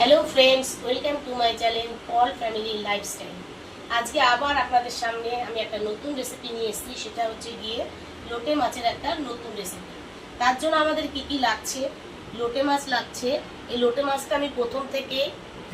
Hello friends welcome to my channel all family lifestyle আজকে আবার আপনাদের সামনে আমি একটা নতুন রেসিপি নিয়ে এসেছি, সেটা হচ্ছে গিয়ে লোটে মাছের একটা নতুন রেসিপি তার জন্য আমাদের কি কি লাগছে? লোটে মাছ লাগছে। এই লোটে মাছটা আমি প্রথম থেকে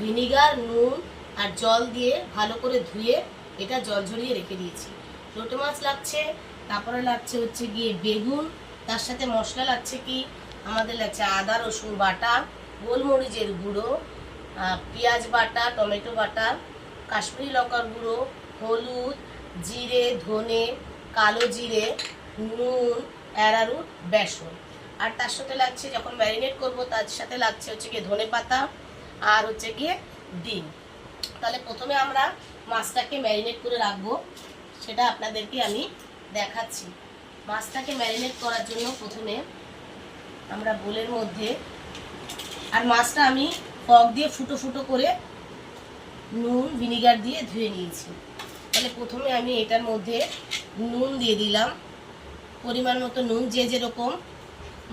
ভিনিগার, নুন আর জল দিয়ে ভালো করে ধুয়ে এটা জল ঝরিয়ে রেখে দিয়েছি। লোটে মাছ লাগছে, তারপরে লাগছে হচ্ছে গিয়ে বেগুন, তার সাথে মশলা লাগছে কি? আমাদের লাগছে আদা, রসুন বাটা, গোলমরিচের গুঁড়ো পেঁয়াজ বাটা, টমেটো বাটা, কাশ্মীরি লঙ্কার গুঁড়ো, হলুদ, জিরে, ধনে, কালো জিরে, নুন অ্যারারুট বেসন। আর তার সাথে লাগছে, যখন ম্যারিনেট করব, তার সাথে লাগছে হচ্ছে গিয়ে ধনে পাতা আর হচ্ছে গিয়ে ডিম। তাহলে প্রথমে আমরা মাছটাকে ম্যারিনেট করে রাখব। সেটা আপনাদেরকে আমি দেখাচ্ছি। মাছটাকে ম্যারিনেট করার জন্য প্রথমে আমরা বোলের মধ্যে, আর মাছটা আমি ফক দিয়ে ফুটো ফুটো করে নুন, ভিনিগার দিয়ে ধুয়ে নিয়েছি। তাহলে প্রথমে আমি এটার মধ্যে নুন দিয়ে দিলাম। পরিমাণ মতো নুন, যে যেরকম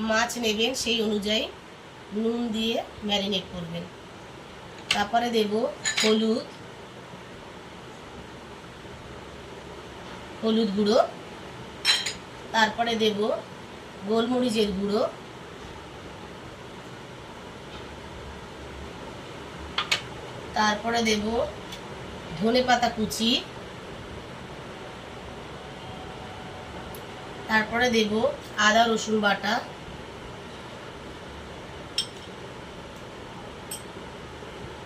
মাছ নেবেন সেই অনুযায়ী নুন দিয়ে ম্যারিনেট করবেন। তারপরে দেব হলুদ হলুদ গুঁড়ো। তারপরে দেব গোলমরিচের গুঁড়ো। তারপরে দেব ধনে পাতা কুচি। তারপরে দেব আদা, রসুন বাটা।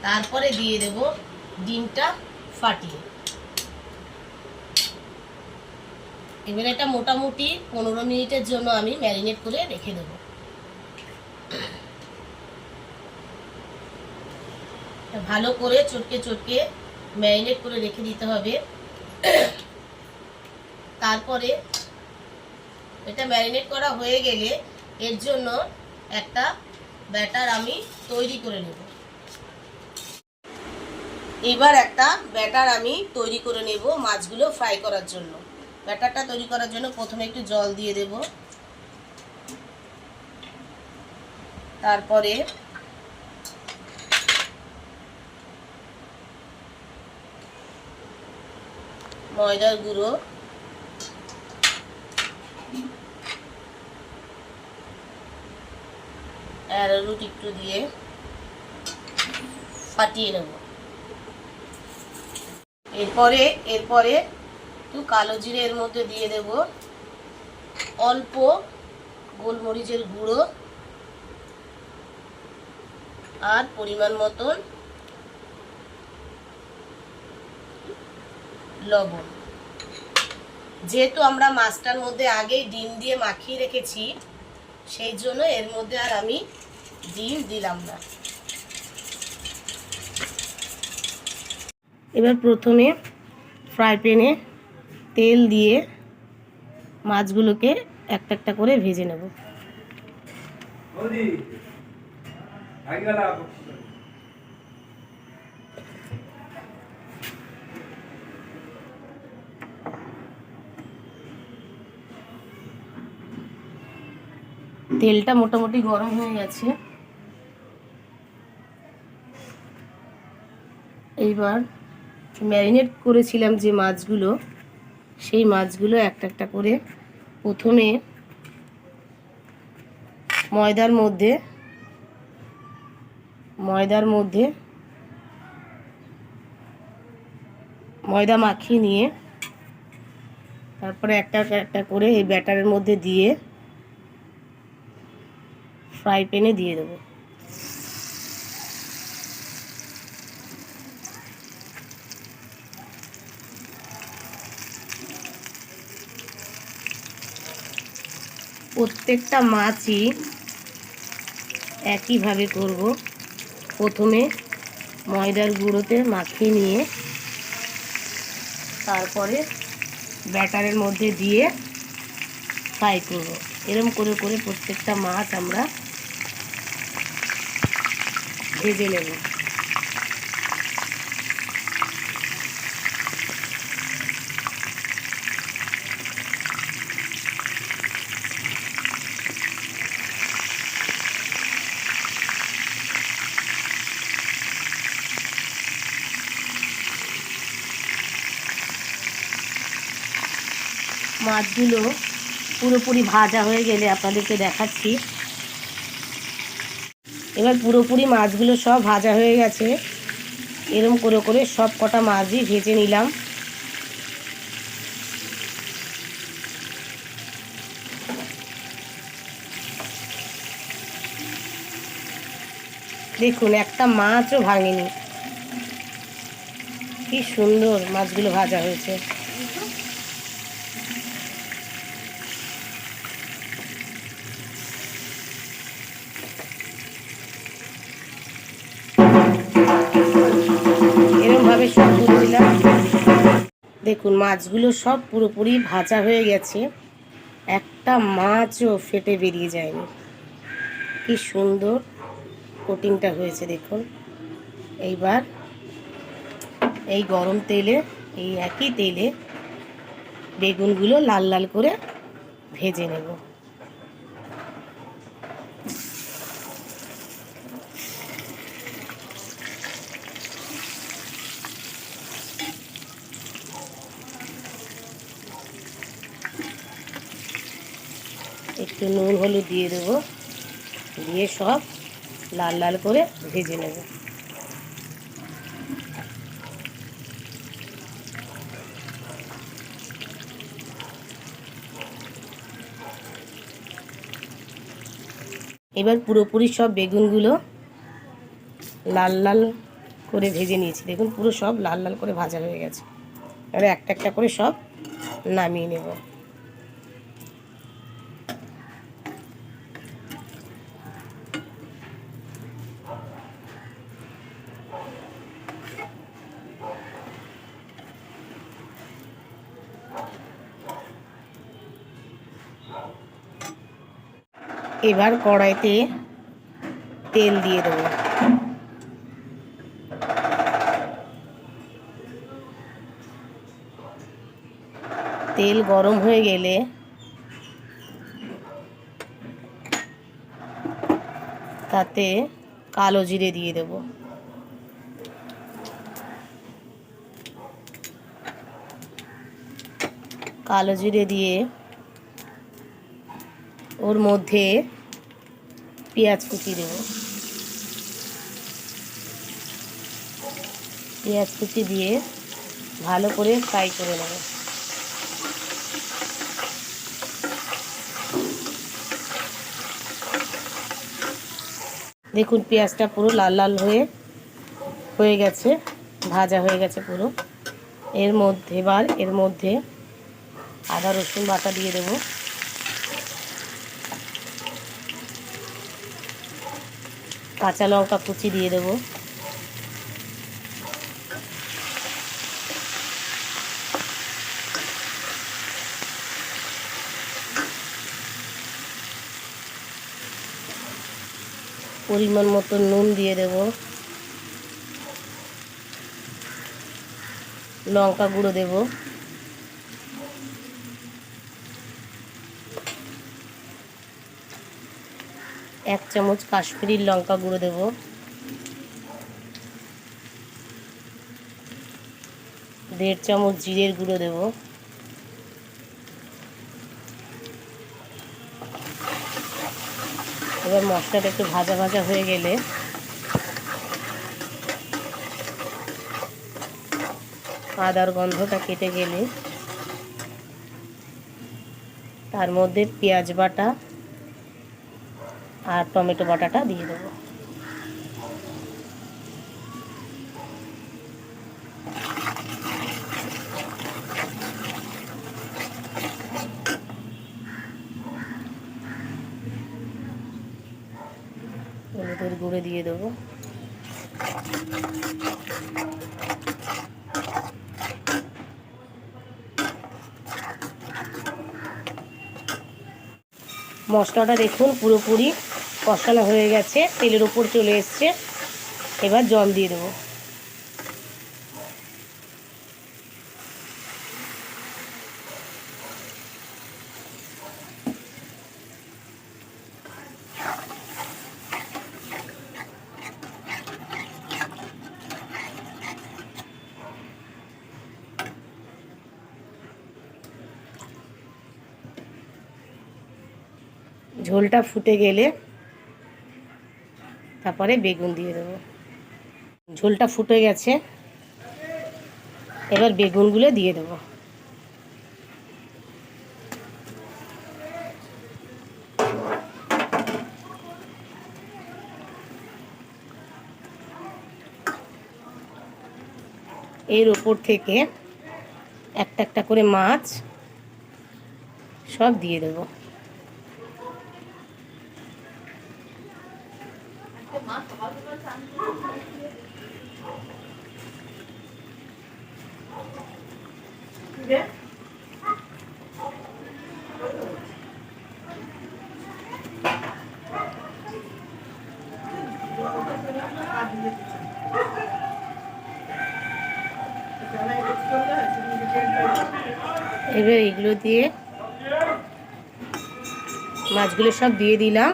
তারপরে দিয়ে দেব ডিমটা ফাটিয়ে। এবার এটা মোটামুটি পনেরো মিনিটের জন্য আমি ম্যারিনেট করে রেখে দেবো। ভালো করে চটকে চটকে ম্যারিনেট করে রেখে দিতে হবে। তারপরে এটা ম্যারিনেট করা হয়ে গেলে এর জন্য একটা ব্যাটার আমি তৈরি করে নেব। এবার একটা ব্যাটার আমি তৈরি করে নেব মাছগুলো ফ্রাই করার জন্য। ব্যাটারটা তৈরি করার জন্য প্রথমে একটু জল দিয়ে দেব। তারপরে ময়দার গুঁড়ো। অ্যারোরুট একটু দিয়ে ফাটিয়ে নেব। এরপরে এরপরে একটু কালো জিরে এর মধ্যে দিয়ে দেব অল্প গোলমরিচের গুঁড়ো। আর পরিমাণ মতন লবণ। যেহেতু আমরা মাছটার মধ্যে আগেই ডিম দিয়ে মাখিয়ে রেখেছি, সেই জন্য এর মধ্যে আর আমি ডিম দিলাম না। এবার প্রথমে ফ্রাই প্যানে তেল দিয়ে মাছগুলোকে একটা একটা করে ভেজে নেব। তেলটা মোটামুটি গরম হয়ে গেছে। এইবার ম্যারিনেট করেছিলাম যে মাছগুলো, সেই মাছগুলো একটা একটা করে প্রথমে ময়দার মধ্যে ময়দার মধ্যে ময়দা মাখিয়ে নিয়ে, তারপরে একটা একটা করে এই ব্যাটারের মধ্যে দিয়ে ফ্রাই প্যানে দিয়ে দেবো। প্রত্যেকটা মাছই একইভাবে করব। প্রথমে ময়দার গুঁড়োতে মাখিয়ে নিয়ে, তারপরে ব্যাটারের মধ্যে দিয়ে ফ্রাই করব। এরম করে করে প্রত্যেকটা মাছ আমরা ভেজে নেব। মাছগুলো পুরোপুরি ভাজা হয়ে গেলে আপনাদেরকে দেখাচ্ছি। এবার পুরোপুরি মাছগুলো সব ভাজা হয়ে গেছে। এরম করে করে সব কটা মাছই ভেজে নিলাম। দেখুন, একটা মাছও ভাঙেনি। কি সুন্দর মাছগুলো ভাজা হয়েছে। দেখুন, মাছগুলো সব পুরোপুরি ভাজা হয়ে গেছে। একটা মাছও ফেটে বেরিয়ে যায়নি। কি সুন্দর কোটিংটা হয়েছে, দেখুন। এইবার এই গরম তেলে, এই একই তেলে বেগুনগুলো লাল লাল করে ভেজে নেব। একটু নুন হলুদ দিয়ে দেবো। দিয়ে সব লাল লাল করে ভেজে নেব। এবার পুরোপুরি সব বেগুনগুলো লাল লাল করে ভেজে নিয়েছি। দেখুন পুরো সব লাল লাল করে ভাজা হয়ে গেছে। এবার একটা একটা করে সব নামিয়ে নেব। এবার কড়াইতে তেল দিয়ে দেবো। তেল গরম হয়ে গেলে তাতে কালো জিরে দিয়ে দেব। কালো জিরে দিয়ে ওর মধ্যে পেঁয়াজ কুচি দেব। পেঁয়াজ কুচি দিয়ে ভালো করে ফ্রাই করে নেব। দেখুন, পেঁয়াজটা পুরো লাল লাল হয়ে হয়ে গেছে, ভাজা হয়ে গেছে পুরো। এর মধ্যে, এবার এর মধ্যে আদা রসুন বাটা দিয়ে দেবো। কাঁচা লঙ্কা কুচি দিয়ে দেবো। পরিমাণ মতো নুন দিয়ে দেব। লঙ্কা গুঁড়ো দেব। চামচ কাশ্মীরি লঙ্কা গুঁড়ো দেব। দেড় চামচ জিরের গুঁড়ো দেব। এবার মশলাটা একটু ভাজা ভাজা হয়ে গেলে আদার গন্ধটা কেটে গেলে তার মধ্যে পেঁয়াজ বাটা আর টমেটো বাটাটা দিয়ে দেবো। হলুদের গুঁড়ো দিয়ে দেবো। মশলাটা দেখুন পুরোপুরি কষানো হয়ে গেছে তেলের উপর চলে এসছে। এবার জল দিয়ে দেবো। ঝোলটা ফুটে গেলে তারপরে বেগুন দিয়ে দেবো। ঝোলটা ফুটে গেছে। এবার বেগুনগুলো দিয়ে দেবো। এর ওপর থেকে একটা একটা করে মাছ সব দিয়ে দেবো। এবার এগুলো দিয়ে মাছগুলো সব দিয়ে দিলাম।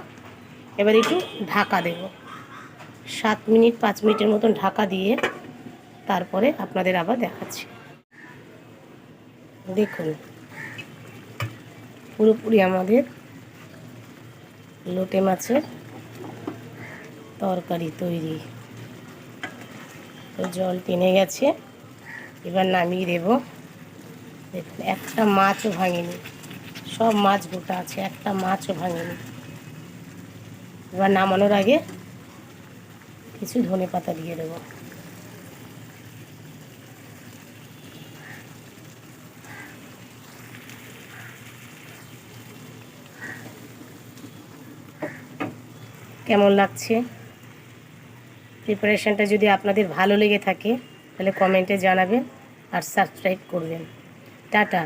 এবার একটু ঢাকা দেব। সাত মিনিট, পাঁচ মিনিটের মতন ঢাকা দিয়ে তারপরে আপনাদের আবার দেখাচ্ছি। দেখুন। পুরোপুরি আমাদের লোটে মাছের তরকারি তৈরি। তো জল টেনে গেছে। এবার নামিয়ে দেবো। দেখুন, একটা মাছও ভাঙেনি। সব মাছ গোটা আছে, একটা মাছও ভাঙেনি। এবার নামানোর আগে কিছু ধনে পাতা দিয়ে দেবো। কেমন লাগছে? প্রিপারেশনটা যদি আপনাদের ভালো লেগে থাকে, তাহলে কমেন্টে জানাবেন আর সাবস্ক্রাইব করবেন। টাটা।